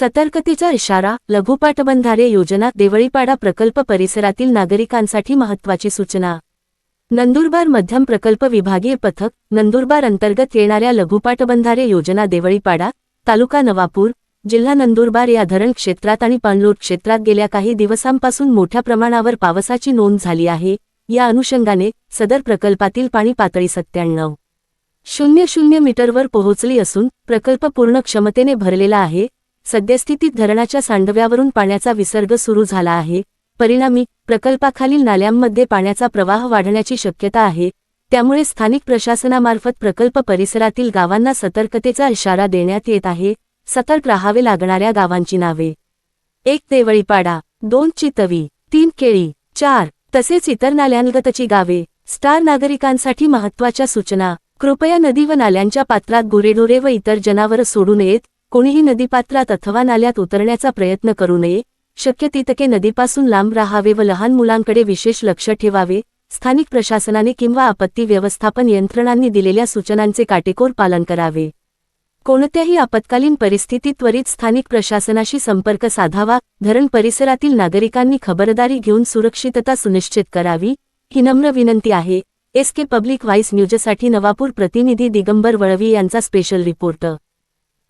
सतर्कतेचा इशारा लघुपाटबंधारे योजना देवळीपाडा प्रकल्प परिसरातील नागरिकांसाठी महत्त्वाची सूचना. नंदुरबार मध्यम प्रकल्प विभागीय पथक नंदुरबार अंतर्गत येणाऱ्या लघुपाटबंधारे योजना देवळीपाडा तालुका नवापूर जिल्हा नंदुरबार या धरण क्षेत्रात आणि पाणलोट क्षेत्रात गेल्या काही दिवसांपासून मोठ्या प्रमाणावर पावसाची नोंद झाली आहे या अनुषंगाने सदर प्रकल्पातील पाणी पातळी सत्त्याण्णव. शून्य शून्य मीटरवर पोहोचली असून प्रकल्प पूर्ण क्षमतेने भरलेला आहे सद्यस्थितीत धरणाच्या सांडव्यावरून पाण्याचा विसर्ग सुरू झाला आहे. परिणामी प्रकल्पाखालील नाल्यांमध्ये पाण्याचा प्रवाह वाढण्याची शक्यता आहे. त्यामुळे स्थानिक प्रशासनामार्फत प्रकल्प परिसरातील गावांना सतर्कतेचा इशारा देण्यात येत आहे. सतर्क राहावे लागणाऱ्या गावांची नावे. एक देवळीपाडा दोन चितवी तीन केळी चार तसेच इतर नाल्यांगतची गावे. स्टार नागरिकांसाठी महत्त्वाच्या सूचना. कृपया नदी व नाल्यांच्या पात्रात गुरेढोरे व इतर जनावरं सोडू नयेत. कोणीही नदीपात्रात अथवा नाल्यात उतरण्याचा प्रयत्न करू नये. शक्य तितके नदीपासून लांब राहावे व लहान मुलांकडे विशेष लक्ष ठेवावे. स्थानिक प्रशासनाने किंवा आपत्ती व्यवस्थापन यंत्रणांनी दिलेल्या सूचनांचे काटेकोर पालन करावे. कोणत्याही आपत्कालीन परिस्थितीत त्वरित स्थानिक प्रशासनाशी संपर्क साधावा. धरण परिसरातील नागरिकांनी खबरदारी घेऊन सुरक्षितता सुनिश्चित करावी. ही नम्र विनंती आहे. एस के पब्लिक व्हाईस न्यूजसाठी नवापूर प्रतिनिधी दिगंबर वळवी यांचा स्पेशल रिपोर्ट.